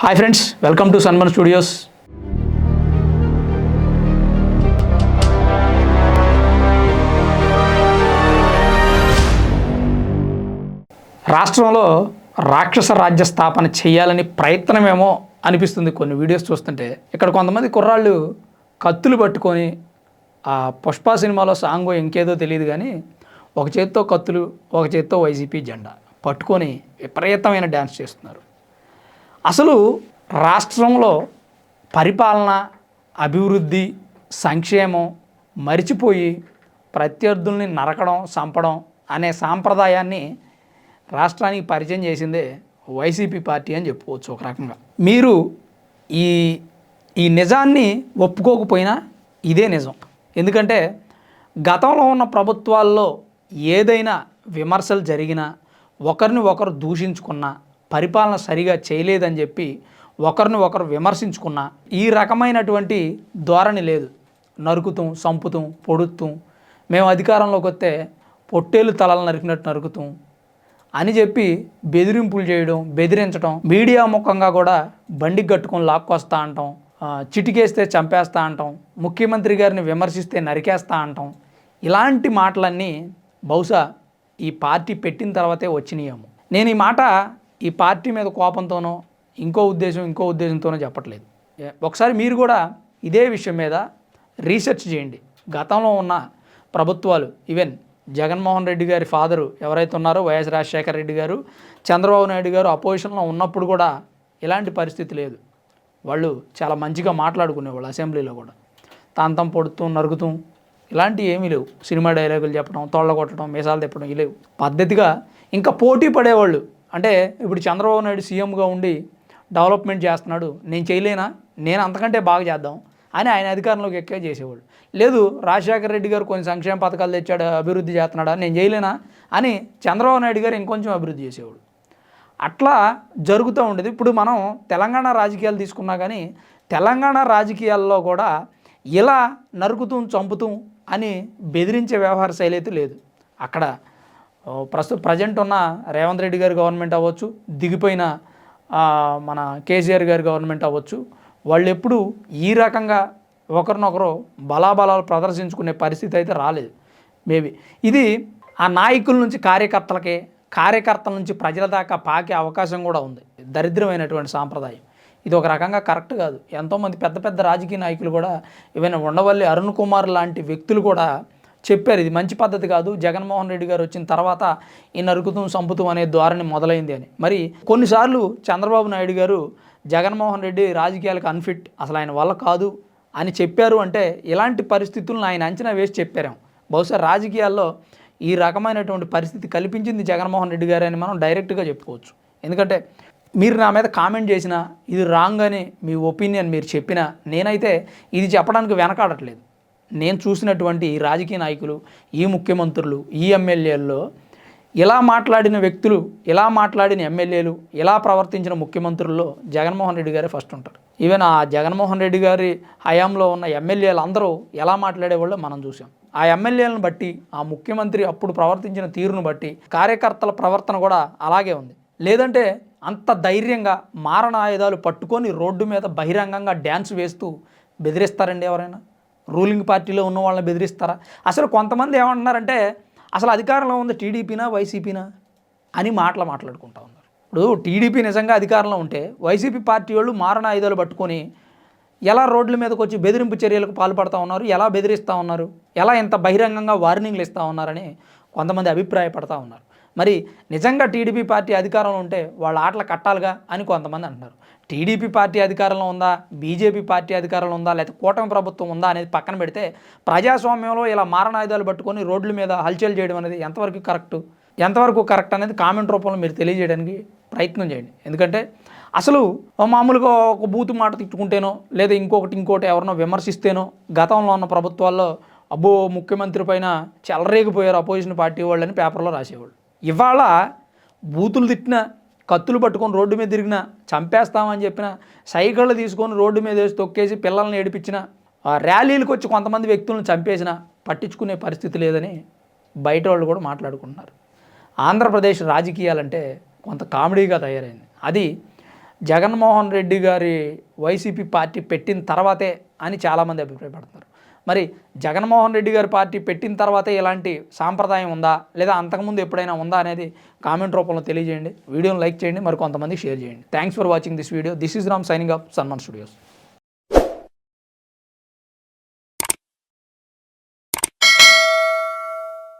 Hi friends welcome to Sanman studios రాష్ట్రంలో రాక్షస రాజ్య స్థాపన చేయాలని ప్రయత్నమేమో అనిపిస్తుంది కొన్ని వీడియోస్ చూస్తుంటే. ఇక్కడ కొంతమంది కుర్రాళ్ళు కత్తులు పట్టుకొని ఆ పుష్ప సినిమాలో సాంగో ఇంకేదో తెలియదు కానీ ఒక చేత్తో కత్తులు ఒక చేత్తో వైసీపీ జెండా పట్టుకొని విపరీతమైన డ్యాన్స్ చేస్తున్నారు. అసలు రాష్ట్రంలో పరిపాలన అభివృద్ధి సంక్షేమం మరిచిపోయి ప్రత్యర్థుల్ని నరకడం చంపడం అనే సాంప్రదాయాన్ని రాష్ట్రానికి పరిచయం చేసిందే వైసీపీ పార్టీ అని చెప్పుకోవచ్చు ఒక రకంగా. మీరు ఈ ఈ నిజాన్ని ఒప్పుకోకపోయినా ఇదే నిజం. ఎందుకంటే గతంలో ఉన్న ప్రభుత్వాల్లో ఏదైనా విమర్శలు జరిగినా ఒకరిని ఒకరు దూషించుకున్నా పరిపాలన సరిగా చేయలేదని చెప్పి ఒకరిని ఒకరు విమర్శించుకున్న ఈ రకమైనటువంటి ధోరణి లేదు. నరుకుతాం సంపుతాం పొడుతూ మేము అధికారంలోకి వస్తే పొట్టేలు తలలు నరికినట్టు నరుకుతాం అని చెప్పి బెదిరింపులు చేయడం బెదిరించడం మీడియా ముఖంగా కూడా బండికి కట్టుకొని లాక్కొస్తా అంటాం చిటికేస్తే చంపేస్తా అంటాం ముఖ్యమంత్రి గారిని విమర్శిస్తే నరికేస్తా అంటాం. ఇలాంటి మాటలన్నీ బహుశా ఈ పార్టీ పెట్టిన తర్వాతే వచ్చినాయేమో. నేను ఈ మాట ఈ పార్టీ మీద కోపంతోనో ఇంకో ఉద్దేశం ఇంకో ఉద్దేశంతోనో చెప్పట్లేదు. ఒకసారి మీరు కూడా ఇదే విషయం మీద రీసెర్చ్ చేయండి. గతంలో ఉన్న ప్రభుత్వాలు ఈవెన్ జగన్మోహన్ రెడ్డి గారి ఫాదరు ఎవరైతే ఉన్నారో వైఎస్ రాజశేఖర రెడ్డి గారు చంద్రబాబు నాయుడు గారు అపోజిషన్లో ఉన్నప్పుడు కూడా ఇలాంటి పరిస్థితి లేదు. వాళ్ళు చాలా మంచిగా మాట్లాడుకునేవాళ్ళు అసెంబ్లీలో కూడా. తాంతం పొడుతూ నరుగుతూ ఇలాంటివి ఏమీ లేవు. సినిమా డైలాగులు చెప్పడం తోళ్ళ కొట్టడం మీసాలు తిప్పడం ఇవి లేవు. పద్ధతిగా ఇంకా పోటీ పడేవాళ్ళు అంటే ఇప్పుడు చంద్రబాబు నాయుడు సీఎంగా ఉండి డెవలప్మెంట్ చేస్తున్నాడు నేను చేయలేనా? నేను అంతకంటే బాగా చేద్దాం అని ఆయన అధికారంలోకి ఎక్కే చేసేవాడు లేదు రాజశేఖర రెడ్డి గారు కొన్ని సంక్షేమ పథకాలు తెచ్చాడు అభివృద్ధి చేస్తున్నాడా నేను చేయలేనా? అని చంద్రబాబు నాయుడు గారు ఇంకొంచెం అభివృద్ధి చేసేవాడు అట్లా జరుగుతూ ఉండేది. ఇప్పుడు మనం తెలంగాణ రాజకీయాలు తీసుకున్నా కానీ తెలంగాణ రాజకీయాల్లో కూడా ఇలా నరుకుతూ చంపుతూ అని బెదిరించే వ్యవహార శైలి అయితే లేదు. అక్కడ ప్రస్తుత ప్రజెంట్ ఉన్న రేవంత్ రెడ్డి గారి గవర్నమెంట్ అవ్వచ్చు దిగిపోయిన మన కేసీఆర్ గారి గవర్నమెంట్ అవ్వచ్చు వాళ్ళు ఎప్పుడు ఈ రకంగా ఒకరినొకరు బలాబలాలు ప్రదర్శించుకునే పరిస్థితి అయితే రాలేదు. మేబీ. ఇది ఆ నాయకుల నుంచి కార్యకర్తలకే కార్యకర్తల నుంచి ప్రజల దాకా పాకే అవకాశం కూడా ఉంది. దరిద్రమైనటువంటి సాంప్రదాయం. ఇది ఒక రకంగా కరెక్ట్ కాదు. ఎంతోమంది పెద్ద పెద్ద రాజకీయ నాయకులు కూడా ఈవెన్ ఉండవల్లి అరుణ్ కుమార్ లాంటి వ్యక్తులు కూడా చెప్పారు. ఇది మంచి పద్ధతి కాదు. జగన్మోహన్ రెడ్డి గారు వచ్చిన తర్వాత ఈ నరుకుతూ సంపుతం అనే ధోరణి మొదలైంది అని. మరి కొన్నిసార్లు చంద్రబాబు నాయుడు గారు జగన్మోహన్ రెడ్డి రాజకీయాలకు అన్ఫిట్ అసలు ఆయన వల్ల కాదు అని చెప్పారు అంటే ఇలాంటి పరిస్థితులను ఆయన అంచనా వేసి చెప్పారాం. బహుశా రాజకీయాల్లో ఈ రకమైనటువంటి పరిస్థితి కల్పించింది జగన్మోహన్ రెడ్డి గారు అని మనం డైరెక్ట్గా చెప్పుకోవచ్చు. ఎందుకంటే మీరు నా మీద కామెంట్ చేసినా ఇది రాంగ్ అని మీ ఒపీనియన్ మీరు చెప్పినా నేనైతే ఇది చెప్పడానికి వెనకాడట్లేదు. నేను చూసినటువంటి ఈ రాజకీయ నాయకులు ఈ ముఖ్యమంత్రులు ఈ ఎమ్మెల్యేల్లో ఇలా మాట్లాడిన వ్యక్తులు ఇలా మాట్లాడిన ఎమ్మెల్యేలు ఇలా ప్రవర్తించిన ముఖ్యమంత్రుల్లో జగన్మోహన్ రెడ్డి గారే ఫస్ట్ ఉంటారు. ఈవెన్ ఆ జగన్మోహన్ రెడ్డి గారి హయాంలో ఉన్న ఎమ్మెల్యేలు అందరూ ఎలా మాట్లాడేవాళ్ళో మనం చూసాం ఆ ఎమ్మెల్యేలను బట్టి ఆ ముఖ్యమంత్రి అప్పుడు ప్రవర్తించిన తీరును బట్టి కార్యకర్తల ప్రవర్తన కూడా అలాగే ఉంది. లేదంటే అంత ధైర్యంగా మారణ ఆయుధాలు పట్టుకొని రోడ్డు మీద బహిరంగంగా డ్యాన్స్ వేస్తూ బెదిరిస్తారండి ఎవరైనా? రూలింగ్ పార్టీలో ఉన్న వాళ్ళని బెదిరిస్తారా? అసలు కొంతమంది ఏమంటున్నారంటే అసలు అధికారంలో ఉంది టీడీపీనా వైసీపీనా అని మాటలు మాట్లాడుకుంటా ఉన్నారు. ఇప్పుడు టీడీపీ నిజంగా అధికారంలో ఉంటే వైసీపీ పార్టీ వాళ్ళు మారణ ఆయుధాలు పట్టుకొని ఎలా రోడ్ల మీదకి వచ్చి బెదిరింపు చర్యలకు పాల్పడుతూ ఉన్నారు? ఎలా బెదిరిస్తూ ఉన్నారు? ఎలా ఇంత బహిరంగంగా వార్నింగ్లు ఇస్తూ ఉన్నారని కొంతమంది అభిప్రాయపడతా ఉన్నారు. మరి నిజంగా టీడీపీ పార్టీ అధికారంలో ఉంటే వాళ్ళ ఆటలు కట్టాలిగా అని కొంతమంది అంటున్నారు. టీడీపీ పార్టీ అధికారంలో ఉందా? బీజేపీ పార్టీ అధికారంలో ఉందా? లేకపోతే కూటమి ప్రభుత్వం ఉందా అనేది పక్కన పెడితే ప్రజాస్వామ్యంలో ఇలా మారణాయుధాలు పట్టుకొని రోడ్ల మీద హల్చల్ చేయడం అనేది ఎంతవరకు కరెక్ట్? ఎంతవరకు కరెక్ట్ అనేది కామెంట్ రూపంలో మీరు తెలియజేయడానికి ప్రయత్నం చేయండి. ఎందుకంటే అసలు మామూలుగా ఒక బూతు మాట తిట్టుకుంటేనో లేదా ఇంకొకటి ఇంకోటి ఎవరినో విమర్శిస్తేనో గతంలో ఉన్న ప్రభుత్వాల్లో అబ్బో ముఖ్యమంత్రి పైన చెలరేగిపోయారు అపోజిషన్ పార్టీ వాళ్ళని పేపర్లో రాసేవాళ్ళు. ఇవాళ బూతులు తిట్టిన కత్తులు పట్టుకొని రోడ్డు మీద తిరిగిన చంపేస్తామని చెప్పిన సైకిళ్ళు తీసుకొని రోడ్డు మీద వేసి తొక్కేసి పిల్లల్ని ఏడిపించిన ఆ ర్యాలీలకు వచ్చి కొంతమంది వ్యక్తులను చంపేసిన పట్టించుకునే పరిస్థితి లేదని బయట వాళ్ళు కూడా మాట్లాడుకుంటున్నారు. ఆంధ్రప్రదేశ్ రాజకీయాలంటే కొంత కామెడీగా తయారైంది. అది జగన్మోహన్ రెడ్డి గారి వైసీపీ పార్టీ పెట్టిన తర్వాతే అని చాలామంది అభిప్రాయపడుతున్నారు. మరి జగన్మోహన్ రెడ్డి గారి పార్టీ పెట్టిన తర్వాతే ఇలాంటి సాంప్రదాయం ఉందా? లేదా అంతకుముందు ఎప్పుడైనా ఉందా అనేది కామెంట్ రూపంలో తెలియజేయండి. వీడియోని లైక్ చేయండి మరి కొంతమంది షేర్ చేయండి. Thanks for watching this video this is Ram signing up Sanman studios